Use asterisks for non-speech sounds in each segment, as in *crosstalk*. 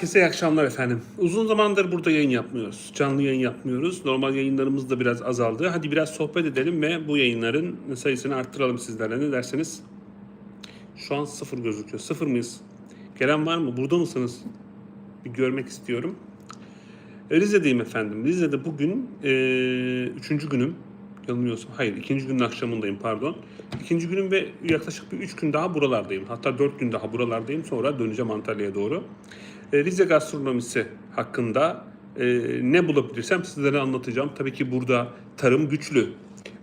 Herkese iyi akşamlar efendim. Uzun zamandır burada yayın yapmıyoruz. Canlı yayın yapmıyoruz. Normal yayınlarımız da biraz azaldı. Hadi biraz sohbet edelim ve bu yayınların sayısını arttıralım sizlerle. Ne derseniz? Şu an sıfır gözüküyor. Sıfır mıyız? Gelen var mı? Burada mısınız? Bir görmek istiyorum. Rize'deyim efendim. Rize'de bugün eee, üçüncü günüm. Yanılmıyorsam. Hayır ikinci günün akşamındayım pardon. İkinci günüm ve yaklaşık bir üç gün daha buralardayım. Hatta dört gün daha buralardayım. Sonra döneceğim Antalya'ya doğru. E, Rize gastronomisi hakkında e, ne bulabilirsem sizlere anlatacağım. Tabii ki burada tarım güçlü.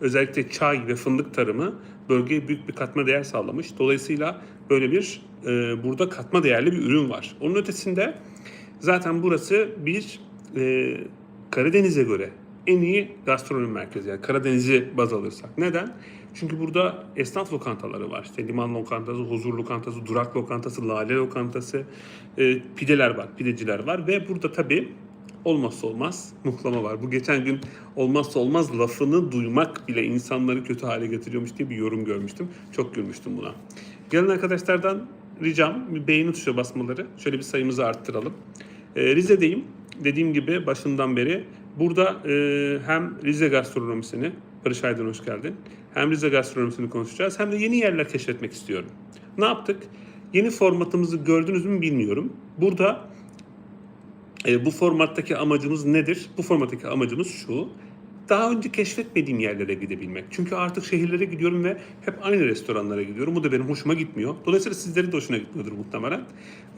Özellikle çay ve fındık tarımı bölgeye büyük bir katma değer sağlamış. Dolayısıyla böyle bir e, burada katma değerli bir ürün var. Onun ötesinde zaten burası bir Karadeniz'e göre en iyi gastronomi merkezi. Yani Karadeniz'i baz alırsak. Neden? Çünkü burada esnaf lokantaları var. İşte liman lokantası, huzur lokantası, durak lokantası, lale lokantası, e, pideler var, pideciler var ve burada tabii olmazsa olmaz muhlama var. Bu geçen gün olmazsa olmaz lafını duymak bile insanları kötü hale getiriyormuş diye bir yorum görmüştüm. Çok gülmüştüm buna. Gelen arkadaşlardan ricam bir beğeni tuşuna basmaları. Şöyle bir sayımızı arttıralım. E, Rize'deyim. Dediğim gibi başından beri burada e, hem Rize gastronomisini, Barış Aydın hoş geldin. Hem Rize gastronomisini konuşacağız hem de yeni yerler keşfetmek istiyorum. Ne yaptık? Yeni formatımızı gördünüz mü bilmiyorum. Burada e, bu formattaki amacımız nedir? Bu formattaki amacımız şu. Daha önce keşfetmediğim yerlere gidebilmek. Çünkü artık şehirlere gidiyorum ve hep aynı restoranlara gidiyorum. Bu da benim hoşuma gitmiyor. Dolayısıyla sizlerin de hoşuna gitmiyordur muhtemelen.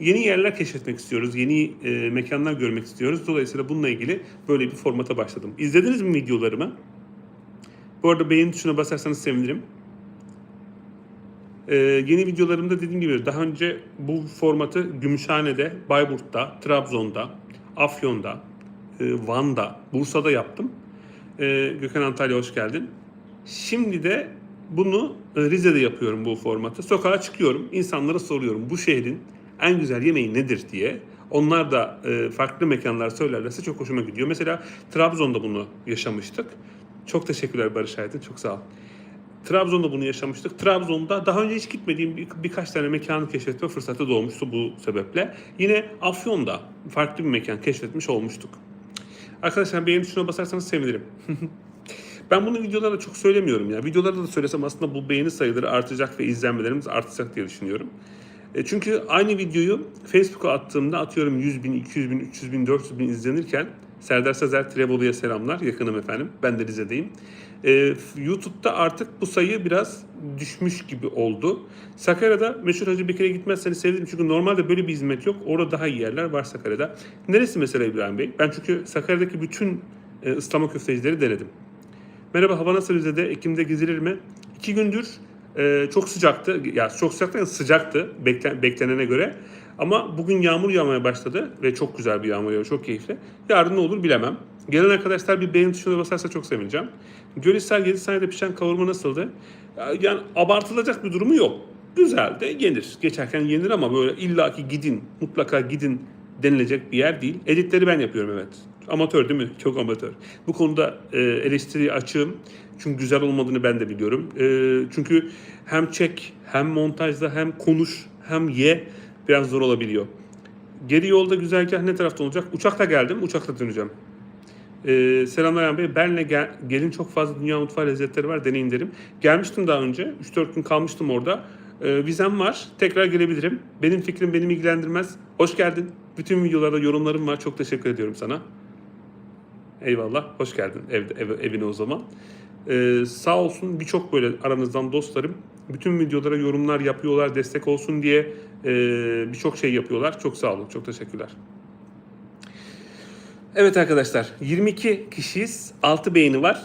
Yeni yerler keşfetmek istiyoruz. Yeni e, mekanlar görmek istiyoruz. Dolayısıyla bununla ilgili böyle bir formata başladım. İzlediniz mi videolarımı? Bu arada beğeni tuşuna basarsanız sevinirim. Ee, yeni videolarımda dediğim gibi daha önce bu formatı Gümüşhane'de, Bayburt'ta, Trabzon'da, Afyon'da, e, Van'da, Bursa'da yaptım. Ee, Gökhan Antalya hoş geldin. Şimdi de bunu e, Rize'de yapıyorum bu formatı. Sokağa çıkıyorum, insanlara soruyorum bu şehrin en güzel yemeği nedir diye. Onlar da e, farklı mekanlar söylerlerse çok hoşuma gidiyor. Mesela Trabzon'da bunu yaşamıştık. Çok teşekkürler Barış Aydın, çok sağ ol. Trabzon'da bunu yaşamıştık. Trabzon'da daha önce hiç gitmediğim bir, birkaç tane mekanı keşfetme fırsatı doğmuştu bu sebeple. Yine Afyon'da farklı bir mekan keşfetmiş olmuştuk. Arkadaşlar beğeni tuşuna basarsanız sevinirim. *laughs* ben bunu videolarda çok söylemiyorum ya. Videolarda da söylesem aslında bu beğeni sayıları artacak ve izlenmelerimiz artacak diye düşünüyorum. E, çünkü aynı videoyu Facebook'a attığımda atıyorum 100 bin, 200 bin, 300 bin, 400 bin izlenirken Serdar Sezer Trebolu'ya selamlar. Yakınım efendim. Ben de Rize'deyim. Ee, YouTube'da artık bu sayı biraz düşmüş gibi oldu. Sakarya'da meşhur Hacı Bekir'e gitmezseniz sevinirim. Çünkü normalde böyle bir hizmet yok. Orada daha iyi yerler var Sakarya'da. Neresi mesela İbrahim Bey? Ben çünkü Sakarya'daki bütün e, ıslama köftecileri denedim. Merhaba hava nasıl Rize'de? Ekim'de gezilir mi? İki gündür e, çok sıcaktı. Ya çok sıcaktı yani sıcaktı beklen, beklenene göre. Ama bugün yağmur yağmaya başladı ve çok güzel bir yağmur yağıyor. Çok keyifli. Yarın ne olur bilemem. Gelen arkadaşlar bir beğeni tuşuna basarsa çok sevineceğim. Gölhisar 7 saniyede pişen kavurma nasıldı? Ya- Yani abartılacak bir durumu yok. Güzel de yenir. Geçerken yenir ama böyle illaki gidin, mutlaka gidin denilecek bir yer değil. Editleri ben yapıyorum evet. Amatör değil mi? Çok amatör. Bu konuda e, eleştiriye açığım. Çünkü güzel olmadığını ben de biliyorum. E, çünkü hem çek, hem montajda, hem konuş, hem ye biraz zor olabiliyor. Geri yolda güzergah ne tarafta olacak? Uçakla geldim, uçakla döneceğim. Ee, selamlar Ayhan Bey. Benle gel, gelin çok fazla dünya mutfağı lezzetleri var. Deneyin derim. Gelmiştim daha önce. 3-4 gün kalmıştım orada. Ee, vizem var. Tekrar gelebilirim. Benim fikrim beni ilgilendirmez. Hoş geldin. Bütün videolarda yorumlarım var. Çok teşekkür ediyorum sana. Eyvallah. Hoş geldin evde, ev, evine o zaman. Ee, sağ olsun birçok böyle aranızdan dostlarım bütün videolara yorumlar yapıyorlar destek olsun diye e, birçok şey yapıyorlar. Çok sağ olun. Çok teşekkürler. Evet arkadaşlar 22 kişiyiz. 6 beğeni var.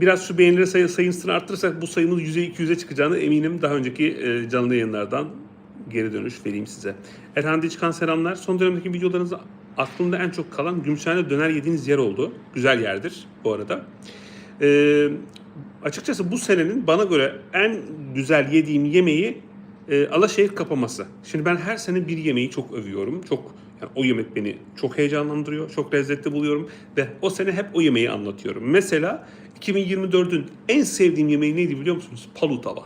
Biraz şu beğenileri sayı, sayısını arttırırsak bu sayımız 100'e 200'e çıkacağını eminim. Daha önceki e, canlı yayınlardan geri dönüş vereyim size. Erhan Diçkan selamlar. Son dönemdeki videolarınızda aklımda en çok kalan Gümüşhane döner yediğiniz yer oldu. Güzel yerdir bu arada. Ee, açıkçası bu senenin bana göre en güzel yediğim yemeği e, Alaşehir kapaması. Şimdi ben her sene bir yemeği çok övüyorum. Çok yani o yemek beni çok heyecanlandırıyor, çok lezzetli buluyorum ve o sene hep o yemeği anlatıyorum. Mesela 2024'ün en sevdiğim yemeği neydi biliyor musunuz? Palu tava.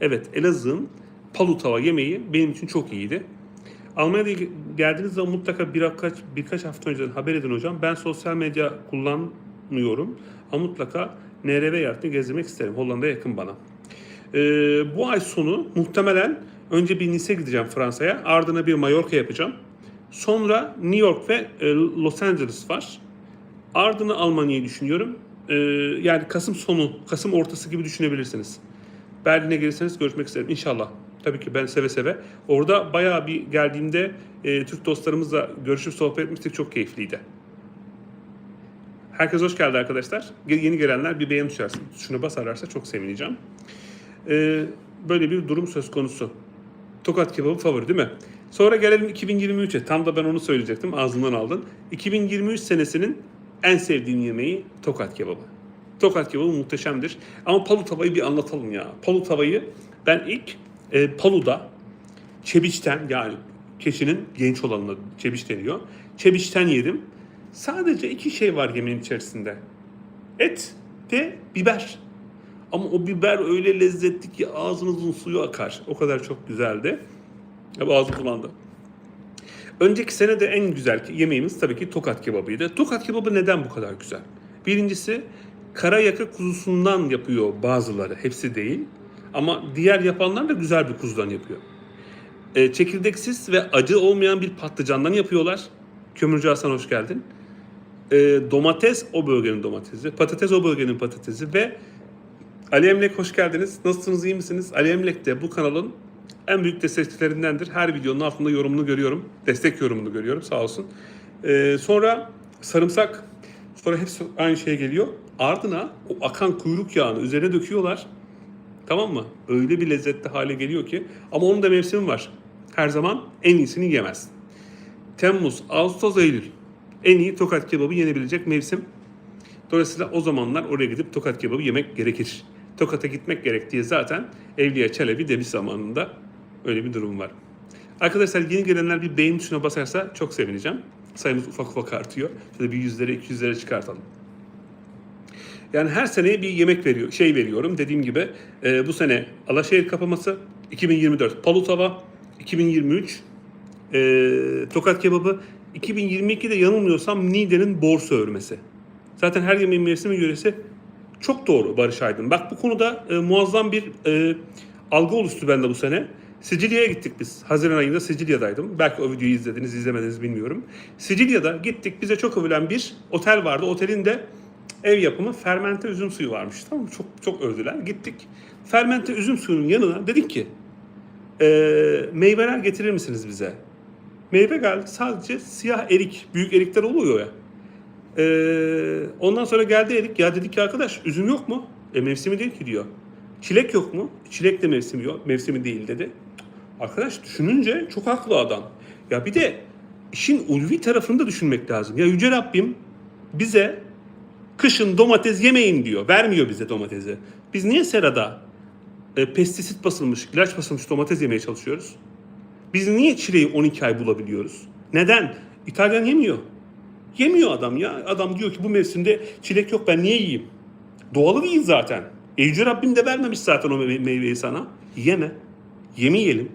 Evet, Elazığ'ın palu tava yemeği benim için çok iyiydi. Almanya'ya geldiğiniz zaman mutlaka birkaç, birkaç hafta önceden haber edin hocam. Ben sosyal medya kullanmıyorum ama mutlaka NRV yahtını gezdirmek isterim. Hollanda'ya yakın bana. Ee, bu ay sonu muhtemelen önce bir Nice gideceğim Fransa'ya. Ardına bir Mallorca yapacağım. Sonra New York ve e, Los Angeles var. Ardına Almanya'yı düşünüyorum. Ee, yani Kasım sonu, Kasım ortası gibi düşünebilirsiniz. Berlin'e gelirseniz görüşmek isterim inşallah. Tabii ki ben seve seve. Orada bayağı bir geldiğimde e, Türk dostlarımızla görüşüp sohbet etmiştik. Çok keyifliydi. Herkes hoş geldi arkadaşlar. Yeni gelenler bir beğen tuşu Şunu basarlarsa çok sevineceğim. Ee, böyle bir durum söz konusu. Tokat kebabı favori değil mi? Sonra gelelim 2023'e. Tam da ben onu söyleyecektim. Ağzımdan aldın. 2023 senesinin en sevdiğim yemeği tokat kebabı. Tokat kebabı muhteşemdir. Ama palu tavayı bir anlatalım ya. Palu tavayı ben ilk e, Palu'da çebiçten yani keçinin genç olanına çebiç deniyor. Çebiçten yedim. Sadece iki şey var yemeğin içerisinde. Et ve biber. Ama o biber öyle lezzetli ki ağzınızın suyu akar. O kadar çok güzeldi. Ya ağzım bulandı. Önceki sene de en güzel yemeğimiz tabii ki tokat kebabıydı. Tokat kebabı neden bu kadar güzel? Birincisi kara yaka kuzusundan yapıyor bazıları. Hepsi değil. Ama diğer yapanlar da güzel bir kuzudan yapıyor. E, çekirdeksiz ve acı olmayan bir patlıcandan yapıyorlar. Kömürcü Hasan hoş geldin. E, domates o bölgenin domatesi, patates o bölgenin patatesi ve Ali Emlek hoş geldiniz. Nasılsınız, iyi misiniz? Ali Emlek de bu kanalın en büyük destekçilerindendir. Her videonun altında yorumunu görüyorum. Destek yorumunu görüyorum sağ olsun. Ee, sonra sarımsak. Sonra hepsi aynı şeye geliyor. Ardına o akan kuyruk yağını üzerine döküyorlar. Tamam mı? Öyle bir lezzetli hale geliyor ki. Ama onun da mevsimi var. Her zaman en iyisini yemezsin. Temmuz, Ağustos, Eylül. En iyi tokat kebabı yenebilecek mevsim. Dolayısıyla o zamanlar oraya gidip tokat kebabı yemek gerekir. Tokat'a gitmek gerektiği zaten Evliya Çelebi demiş zamanında öyle bir durum var. Arkadaşlar yeni gelenler bir beğen tuşuna basarsa çok sevineceğim. Sayımız ufak ufak artıyor. Şöyle bir yüzlere, iki yüzlere çıkartalım. Yani her sene bir yemek veriyor, şey veriyorum. Dediğim gibi e, bu sene Alaşehir kapaması, 2024 Palutava, 2023 e, Tokat kebabı, 2022'de yanılmıyorsam Niğde'nin borsa örmesi. Zaten her yemeğin mevsimi yöresi çok doğru Barış Aydın. Bak bu konuda e, muazzam bir e, algı oluştu bende bu sene. Sicilya'ya gittik biz. Haziran ayında Sicilya'daydım. Belki o videoyu izlediniz, izlemediniz bilmiyorum. Sicilya'da gittik. Bize çok övülen bir otel vardı. Otelin de ev yapımı fermente üzüm suyu varmış. Tamam mı? Çok çok övdüler. Gittik. Fermente üzüm suyunun yanına dedik ki e, meyveler getirir misiniz bize? Meyve geldi. Sadece siyah erik. Büyük erikler oluyor ya. Ee, ondan sonra geldi erik. Ya dedik ki arkadaş üzüm yok mu? E mevsimi değil ki diyor. Çilek yok mu? Çilek de mevsimi yok. Mevsimi değil dedi. Arkadaş düşününce çok haklı adam. Ya bir de işin ulvi tarafını da düşünmek lazım. Ya Yüce Rabbim bize kışın domates yemeyin diyor. Vermiyor bize domatesi. Biz niye serada e, pestisit basılmış, ilaç basılmış domates yemeye çalışıyoruz? Biz niye çileği 12 ay bulabiliyoruz? Neden? İtalyan yemiyor. Yemiyor adam ya. Adam diyor ki bu mevsimde çilek yok ben niye yiyeyim? Doğalı değil zaten. E Yüce Rabbim de vermemiş zaten o meyve- meyveyi sana. Yeme. Yemeyelim.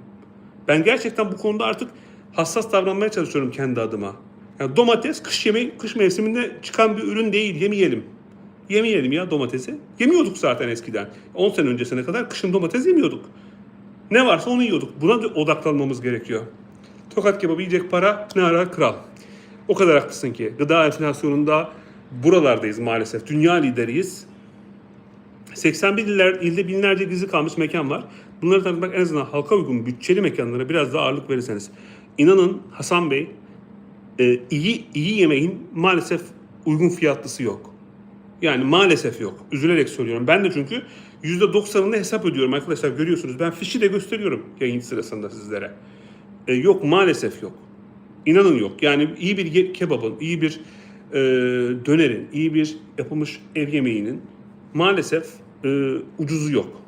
Ben gerçekten bu konuda artık hassas davranmaya çalışıyorum kendi adıma. Yani domates kış yemeği, kış mevsiminde çıkan bir ürün değil. Yemeyelim. Yemeyelim ya domatesi. Yemiyorduk zaten eskiden. 10 sene öncesine kadar kışın domates yemiyorduk. Ne varsa onu yiyorduk. Buna da odaklanmamız gerekiyor. Tokat kebabı yiyecek para ne arar kral. O kadar haklısın ki gıda enflasyonunda buralardayız maalesef. Dünya lideriyiz. 81 iller, ilde binlerce gizli kalmış mekan var. Bunları tanıtmak en azından halka uygun bütçeli mekanlara biraz daha ağırlık verirseniz. İnanın Hasan Bey e, iyi iyi yemeğin maalesef uygun fiyatlısı yok. Yani maalesef yok. Üzülerek söylüyorum. Ben de çünkü %90'ını hesap ödüyorum arkadaşlar görüyorsunuz. Ben fişi de gösteriyorum yayın sırasında sizlere. E, yok maalesef yok. İnanın yok. Yani iyi bir kebabın, iyi bir e, dönerin, iyi bir yapılmış ev yemeğinin maalesef e, ucuzu yok.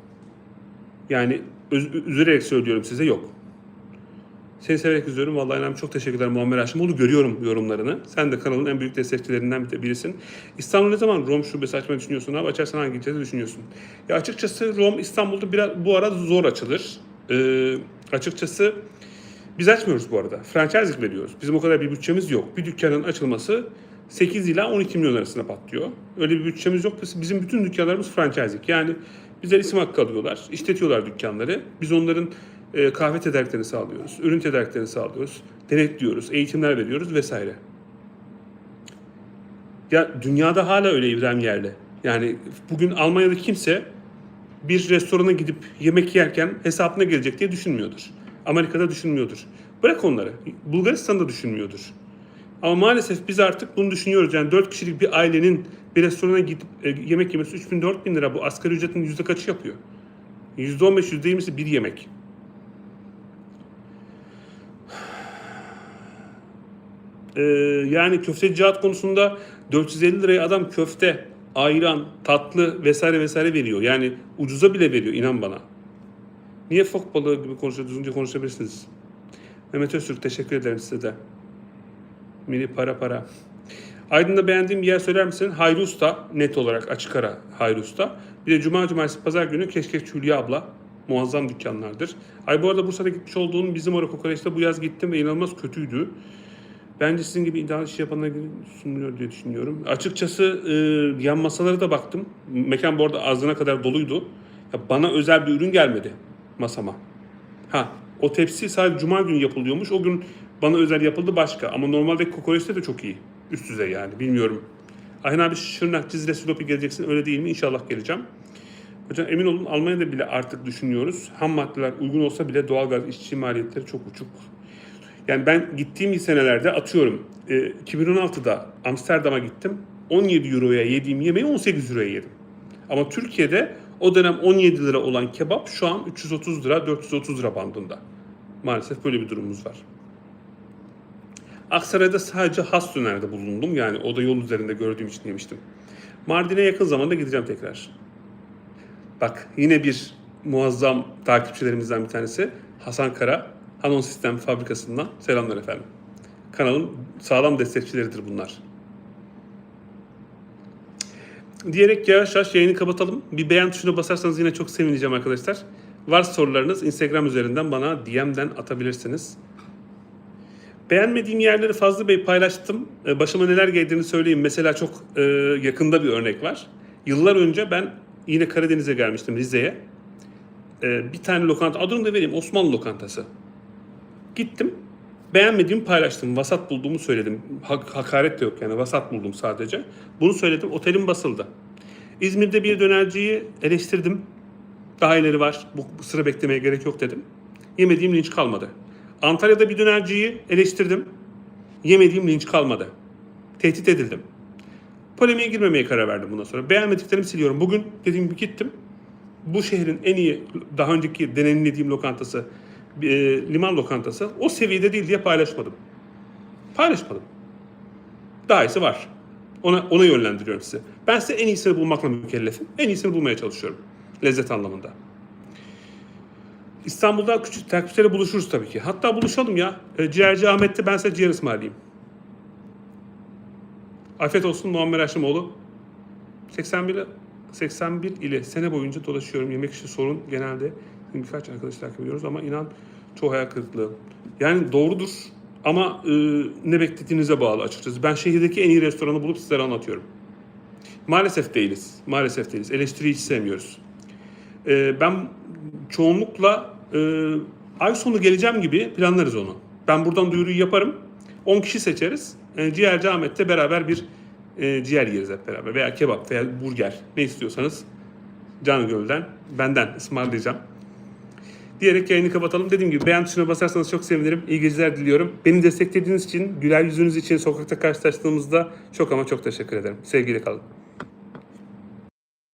Yani öz- üzülerek söylüyorum size yok. Seni severek izliyorum. Vallahi inanın çok teşekkürler Muammer Haşimoğlu. Görüyorum yorumlarını. Sen de kanalın en büyük destekçilerinden bir- birisin. İstanbul'da ne zaman Rom şubesi açmayı düşünüyorsun abi? Açarsan hangi ilçede düşünüyorsun? Ya açıkçası Rom İstanbul'da biraz bu ara zor açılır. Ee, açıkçası Biz açmıyoruz bu arada. Franchise veriyoruz. Bizim o kadar bir bütçemiz yok. Bir dükkanın açılması 8 ila 12 milyon arasında patlıyor. Öyle bir bütçemiz yok. Bizim bütün dükkanlarımız franchise. Yani bize isim hakkı alıyorlar. işletiyorlar dükkanları. Biz onların e, kahve tedariklerini sağlıyoruz. Ürün tedariklerini sağlıyoruz. Denetliyoruz. Eğitimler veriyoruz vesaire. Ya dünyada hala öyle İbrahim Yerli. Yani bugün Almanya'da kimse bir restorana gidip yemek yerken hesabına gelecek diye düşünmüyordur. Amerika'da düşünmüyordur. Bırak onları. Bulgaristan'da düşünmüyordur. Ama maalesef biz artık bunu düşünüyoruz. Yani 4 kişilik bir ailenin bir restorana gidip e, yemek yemesi 3000 4000 lira. Bu asgari ücretin yüzde kaçı yapıyor? %15, %20'si bir yemek. *sighs* Ee, yani köfteci cihat konusunda 450 liraya adam köfte, ayran, tatlı vesaire vesaire veriyor. Yani ucuza bile veriyor inan bana. Niye fok balığı gibi konuşuyor, konuşabilirsiniz. Mehmet Öztürk teşekkür ederim size de. Mini para para. Aydın'da beğendiğim bir yer söyler misin? Hayri Usta, net olarak açık ara Hayri Usta. Bir de Cuma, Cumartesi, Pazar günü Keşkeş Hülya abla. Muazzam dükkanlardır. Ay bu arada Bursa'da gitmiş olduğum bizim oraya kokoreçte bu yaz gittim ve inanılmaz kötüydü. Bence sizin gibi iddialı iş yapanlar gibi sunuluyor diye düşünüyorum. Açıkçası e, yan masalara da baktım. Mekan bu arada ağzına kadar doluydu. Ya bana özel bir ürün gelmedi masama. Ha o tepsi sadece cuma günü yapılıyormuş. O gün bana özel yapıldı başka. Ama normalde kokoreçte de çok iyi. Üst düzey yani bilmiyorum. Ayhan abi Şırnak, Cizre, Silopi geleceksin öyle değil mi? İnşallah geleceğim. Hocam emin olun Almanya'da bile artık düşünüyoruz. Ham maddeler uygun olsa bile doğalgaz işçi maliyetleri çok uçuk. Yani ben gittiğim senelerde atıyorum e, 2016'da Amsterdam'a gittim. 17 euroya yediğim yemeği 18 euroya yedim. Ama Türkiye'de o dönem 17 lira olan kebap şu an 330 lira 430 lira bandında. Maalesef böyle bir durumumuz var. Aksaray'da sadece has dönerde bulundum. Yani o da yol üzerinde gördüğüm için yemiştim. Mardin'e yakın zamanda gideceğim tekrar. Bak yine bir muazzam takipçilerimizden bir tanesi Hasan Kara. Hanon Sistem Fabrikası'ndan selamlar efendim. Kanalın sağlam destekçileridir bunlar. Diyerek yavaş yavaş yayını kapatalım. Bir beğen tuşuna basarsanız yine çok sevineceğim arkadaşlar. Varsa sorularınız Instagram üzerinden bana DM'den atabilirsiniz. Beğenmediğim yerleri Fazlı Bey paylaştım. Ee, Başıma neler geldiğini söyleyeyim. Mesela çok e, yakında bir örnek var. Yıllar önce ben yine Karadeniz'e gelmiştim Rize'ye. Ee, bir tane lokanta, adını da vereyim Osmanlı lokantası. Gittim. Beğenmediğimi paylaştım. Vasat bulduğumu söyledim. Hak- hakaret de yok yani. Vasat buldum sadece. Bunu söyledim. Otelim basıldı. İzmir'de bir dönerciyi eleştirdim. Daha ileri var. Bu sıra beklemeye gerek yok dedim. Yemediğim linç kalmadı. Antalya'da bir dönerciyi eleştirdim. Yemediğim linç kalmadı. Tehdit edildim. Polemiğe girmemeye karar verdim bundan sonra. Beğenmediklerimi siliyorum. Bugün dediğim gibi gittim. Bu şehrin en iyi daha önceki deneyimlediğim lokantası e, liman lokantası o seviyede değil diye paylaşmadım. Paylaşmadım. Daha iyisi var. Ona, ona yönlendiriyorum size. Ben size en iyisini bulmakla mükellefim. En iyisini bulmaya çalışıyorum. Lezzet anlamında. İstanbul'da küçük takipçilerle buluşuruz tabii ki. Hatta buluşalım ya. E, Ciğerci Ahmet'te ben size ciğer ısmarlayayım. Afiyet olsun Muammer Haşimoğlu. 81 81 ile sene boyunca dolaşıyorum. Yemek işi sorun genelde birkaç arkadaş takip ediyoruz ama inan çoğu hayal kırıklığı. Yani doğrudur ama e, ne beklediğinize bağlı açıkçası. Ben şehirdeki en iyi restoranı bulup sizlere anlatıyorum. Maalesef değiliz. Maalesef değiliz. Eleştiriyi hiç sevmiyoruz. E, ben çoğunlukla e, ay sonu geleceğim gibi planlarız onu. Ben buradan duyuruyu yaparım. 10 kişi seçeriz. E, ciğerci Ahmet'te beraber bir e, ciğer yeriz hep beraber. Veya kebap veya burger. Ne istiyorsanız Canı Göl'den benden ısmarlayacağım. Diyerek yayını kapatalım. Dediğim gibi beğen tuşuna basarsanız çok sevinirim. İyi geceler diliyorum. Beni desteklediğiniz için, güler yüzünüz için sokakta karşılaştığımızda çok ama çok teşekkür ederim. Sevgiyle kalın.